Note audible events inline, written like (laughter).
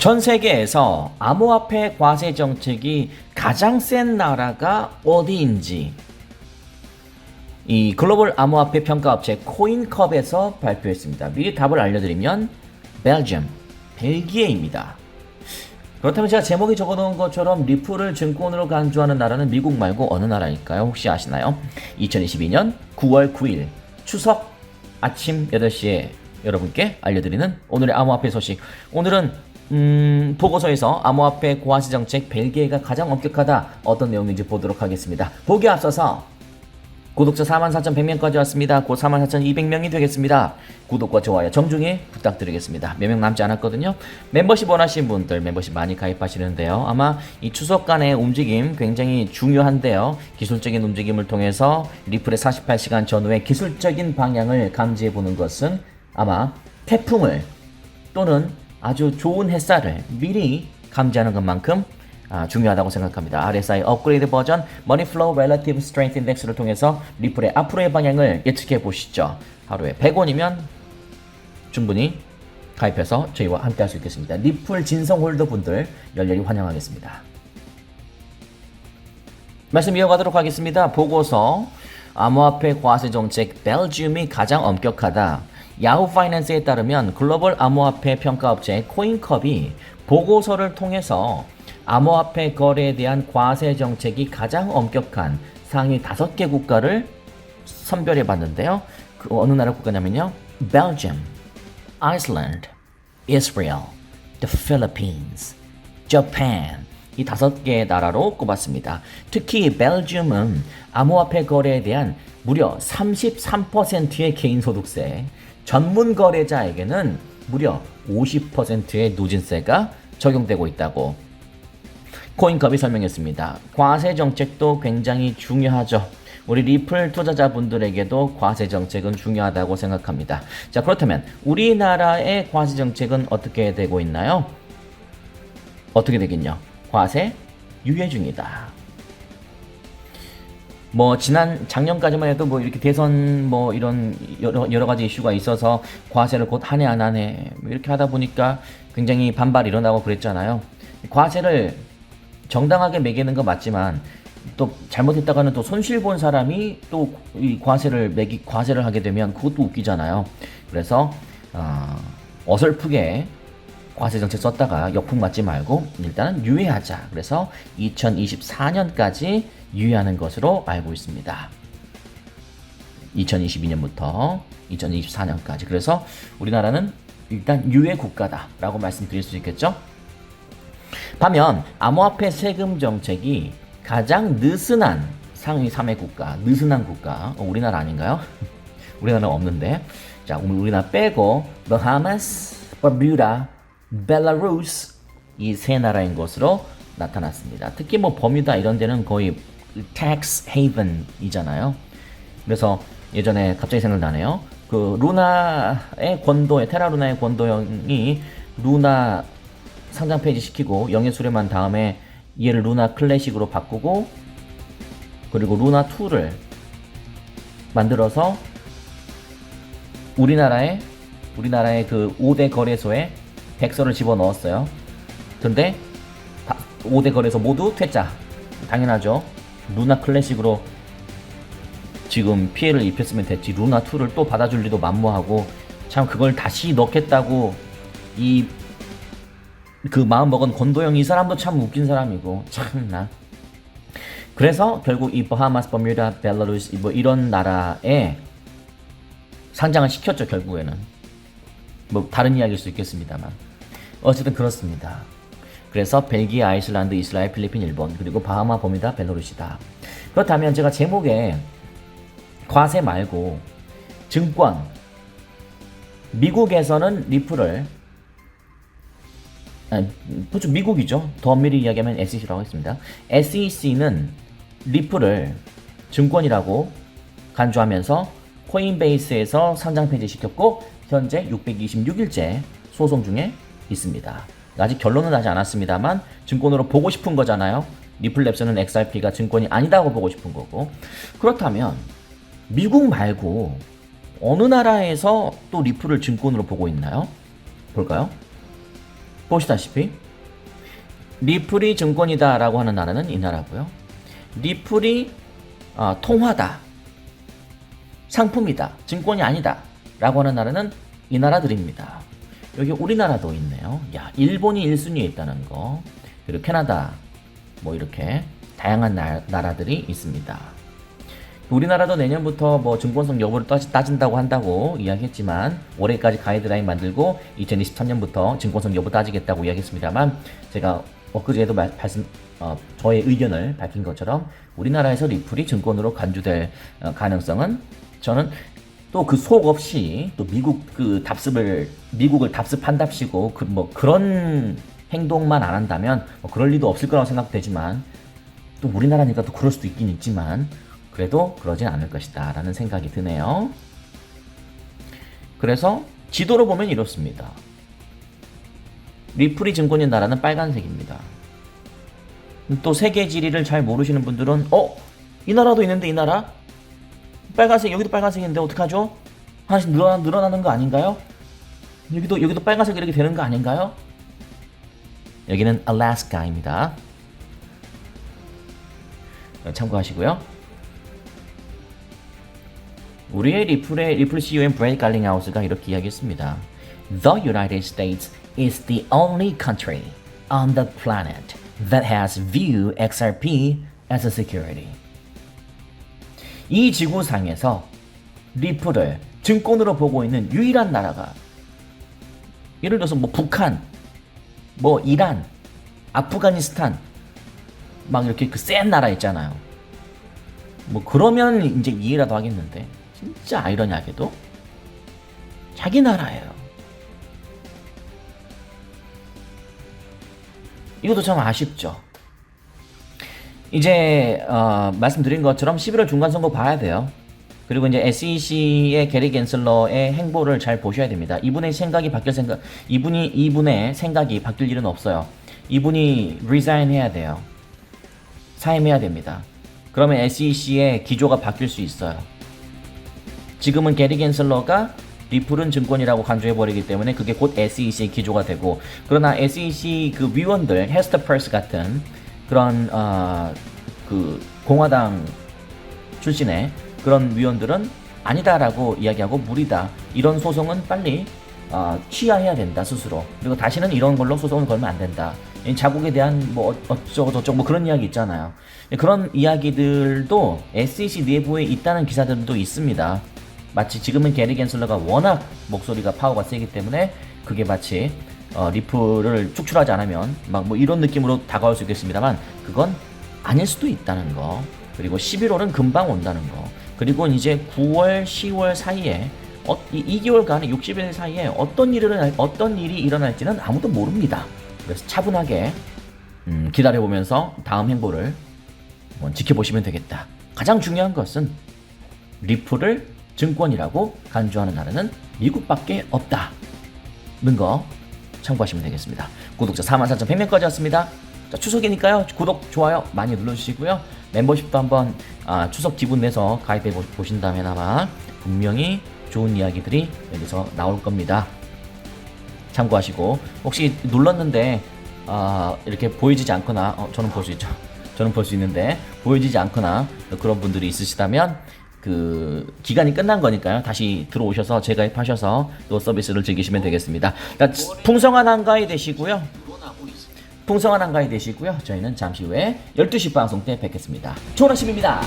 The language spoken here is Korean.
전 세계에서 암호화폐 과세 정책이 가장 센 나라가 어디인지 이 글로벌 암호화폐 평가 업체 코인컵에서 발표했습니다. 미리 답을 알려드리면 벨지엄, 벨기에입니다. 그렇다면 제가 제목에 적어놓은 것처럼 리플을 증권으로 간주하는 나라는 미국 말고 어느 나라일까요? 혹시 아시나요? 2022년 9월 9일 추석 아침 8시에 여러분께 알려드리는 오늘의 암호화폐 소식. 오늘은 음, 보고서에서 암호화폐 고화시 정책 벨기에가 가장 엄격하다 어떤 내용인지 보도록 하겠습니다. 보기 앞서서 구독자 44,100명까지 왔습니다. 곧 44,200명이 되겠습니다. 구독과 좋아요 정중히 부탁드리겠습니다. 몇 명 남지 않았거든요. 멤버십 원하시는 분들 멤버십 많이 가입하시는데요. 아마 이 추석 간의 움직임 굉장히 중요한데요. 기술적인 움직임을 통해서 리플의 48시간 전후의 기술적인 방향을 감지해 보는 것은 아마 태풍을 또는 아주 좋은 햇살을 미리 감지하는 것만큼 아, 중요하다고 생각합니다. RSI 업그레이드 버전 Money Flow Relative Strength Index를 통해서 리플의 앞으로의 방향을 예측해 보시죠. 하루에 100원이면 충분히 가입해서 저희와 함께 할 수 있겠습니다. 리플 진성 홀더 분들 열렬히 환영하겠습니다. 말씀 이어가도록 하겠습니다. 보고서 암호화폐 과세 정책 벨지움이 가장 엄격하다. 야후 파이낸스에 따르면 글로벌 암호화폐 평가업체 코인컵이 보고서를 통해서 암호화폐 거래에 대한 과세 정책이 가장 엄격한 상위 5개 국가를 선별해 봤는데요. 그 어느 나라 국가냐면요. Belgium, Iceland, Israel, the Philippines, Japan 이 다섯 개의 나라로 꼽았습니다. 특히 벨지움은 암호화폐 거래에 대한 무려 33%의 개인소득세, 전문 거래자에게는 무려 50%의 누진세가 적용되고 있다고 코인컵이 설명했습니다. 과세 정책도 굉장히 중요하죠. 우리 리플 투자자분들에게도 과세 정책은 중요하다고 생각합니다. 자, 그렇다면 우리나라의 과세 정책은 어떻게 되고 있나요? 어떻게 되겠냐? 과세 유예 중이다. 뭐 지난 작년까지만 해도 뭐 이렇게 대선 뭐 이런 여러, 여러 가지 이슈가 있어서 과세를 곧 한 해 안 하네 뭐 이렇게 하다 보니까 굉장히 반발이 일어나고 그랬잖아요. 과세를 정당하게 매기는 건 맞지만 또 잘못했다가는 또 손실 본 사람이 또 이 과세를 매기 과세를 하게 되면 그것도 웃기잖아요. 그래서 어, 어설프게 과세 정책 썼다가 역풍 맞지 말고 일단은 유예하자. 그래서 2024년까지 유예하는 것으로 알고 있습니다. 2022년부터 2024년까지. 그래서 우리나라는 일단 유예 국가다라고 말씀드릴 수 있겠죠. 반면 암호화폐 세금 정책이 가장 느슨한 상위 3회 국가, 느슨한 국가, 어, 우리나라 아닌가요? (laughs) 우리나라는 없는데. 자, 우리나라 빼고 바하마스, 버뮤다, 벨라루스 이 세 나라인 것으로 나타났습니다. 특히 뭐 버뮤다 이런 데는 거의 tax haven이잖아요. 그래서 예전에 갑자기 생각나네요. 그 루나의 권도에 테라 루나의 권도형이 루나 상장 페이지 시키고 영예 수렴한 다음에 얘를 루나 클래식으로 바꾸고 그리고 루나 2를 만들어서 우리나라의 우리나라의 그 5대 거래소에 백서를 집어 넣었어요. 근데 5대 거래소 모두 퇴짜. 당연하죠. 루나 클래식으로 지금 피해를 입혔으면 됐지. 루나 2를 또 받아줄 리도 만무하고 참 그걸 다시 넣겠다고 이 그 마음 먹은 권도영 이 사람도 참 웃긴 사람이고 참나. 그래서 결국 이 버하마스, 버뮤다, 벨라루스 뭐 이런 나라에 상장을 시켰죠 결국에는. 뭐 다른 이야기일 수 있겠습니다만 어쨌든 그렇습니다. 그래서 벨기에, 아이슬란드, 이스라엘, 필리핀, 일본 그리고 바하마, 버뮤다, 벨로루시다. 그렇다면 제가 제목에 과세 말고 증권 미국에서는 리플을 그렇죠 미국이죠. 더 엄밀히 이야기하면 SEC라고 했습니다. SEC는 리플을 증권이라고 간주하면서 코인베이스에서 상장 폐지시켰고 현재 626일째 소송 중에 있습니다. 아직 결론은 나지 않았습니다만 증권으로 보고 싶은 거잖아요. 리플랩스는 XRP가 증권이 아니다고 보고 싶은 거고 그렇다면 미국 말고 어느 나라에서 또 리플을 증권으로 보고 있나요? 볼까요? 보시다시피 리플이 증권이다라고 하는 나라는 이 나라고요. 리플이 어, 통화다, 상품이다, 증권이 아니다라고 하는 나라는 이 나라들입니다. 여기 우리나라도 있네요. 야, 일본이 1순위에 있다는 거. 그리고 캐나다, 뭐 이렇게 다양한 나, 나라들이 있습니다. 우리나라도 내년부터 뭐 증권성 여부를 따진다고 한다고 이야기했지만 올해까지 가이드라인 만들고 2023년부터 증권성 여부 따지겠다고 이야기했습니다만 제가 엊그제도 말, 말씀 어, 저의 의견을 밝힌 것처럼 우리나라에서 리플이 증권으로 간주될 어, 가능성은 저는 또 그 속 없이 또 미국 그 답습을 미국을 답습한답시고 그 뭐 그런 행동만 안 한다면 뭐 그럴 리도 없을 거라고 생각되지만 또 우리나라니까 또 그럴 수도 있긴 있지만 그래도 그러진 않을 것이다 라는 생각이 드네요. 그래서 지도로 보면 이렇습니다. 리플이 증권인 나라는 빨간색입니다. 또 세계 지리를 잘 모르시는 분들은 어? 이 나라도 있는데 이 나라? 빨간색 여기도 빨간색인데 어떡하죠? 하나씩 늘어나, 늘어나는 거 아닌가요? 여기도 여기도 빨간색 이렇게 되는 거 아닌가요? 여기는 알래스카입니다. 참고하시고요. 우리의 리플의 리플 CEO인 브레이 갈링하우스가 이렇게 이야기했습니다. The United States is the only country on the planet that has view XRP as a security. 이 지구상에서 리플을 증권으로 보고 있는 유일한 나라가 예를 들어서 뭐 북한, 뭐 이란, 아프가니스탄 막 이렇게 그 센 나라 있잖아요. 뭐 그러면 이제 이해라도 하겠는데 진짜 아이러니하게도 자기 나라예요. 이것도 참 아쉽죠. 이제 어, 말씀드린 것처럼 11월 중간 선거 봐야 돼요. 그리고 이제 SEC의 게리 겐슬러의 행보를 잘 보셔야 됩니다. 이분의 생각이 바뀔 생각, 이분이 이분의 생각이 바뀔 일은 없어요. 이분이 resign 해야 돼요. 사임해야 됩니다. 그러면 SEC의 기조가 바뀔 수 있어요. 지금은 게리 겐슬러가 리플은 증권이라고 간주해버리기 때문에 그게 곧 SEC의 기조가 되고 그러나 SEC 그 위원들 헤스터 퍼스 같은 그런 어, 그 공화당 출신의 그런 위원들은 아니다라고 이야기하고 무리다. 이런 소송은 빨리 어, 취하해야 된다 스스로. 그리고 다시는 이런 걸로 소송을 걸면 안 된다. 이 자국에 대한 뭐 어- 어쩌고 저쩌고 뭐 그런 이야기 있잖아요. 그런 이야기들도 SEC 내부에 있다는 기사들도 있습니다. 마치 지금은 게리 겐슬러가 워낙 목소리가 파워가 세기 때문에 그게 마치 어, 리플을 축출하지 않으면 막 뭐 이런 느낌으로 다가올 수 있겠습니다만 그건 아닐 수도 있다는 거. 그리고 11월은 금방 온다는 거. 그리고 이제 9월 10월 사이에 어, 이 2개월간의 60일 사이에 어떤 일이 일어날, 어떤 일이 일어날지는 아무도 모릅니다. 그래서 차분하게 음, 기다려보면서 다음 행보를 지켜보시면 되겠다. 가장 중요한 것은 리플을 증권이라고 간주하는 나라는 미국밖에 없다는 거 참고하시면 되겠습니다. 구독자 44,100명까지였습니다. 자, 추석이니까요. 구독, 좋아요 많이 눌러주시고요. 멤버십도 한번 아, 추석 기분 내서 가입해 보- 보신 다음에 아마 분명히 좋은 이야기들이 여기서 나올 겁니다. 참고하시고 혹시 눌렀는데 아, 이렇게 보여지지 않거나 어, 저는 볼 수 있죠. 저는 볼 수 있는데 보여지지 않거나 그런 분들이 있으시다면 그 기간이 끝난 거니까요. 다시 들어오셔서 재가입하셔서 또 서비스를 즐기시면 되겠습니다. 그러니까 풍성한 한가위 되시고요. 풍성한 한가위 되시고요. 저희는 잠시 후에 12시 방송 때 뵙겠습니다. 아침입니다.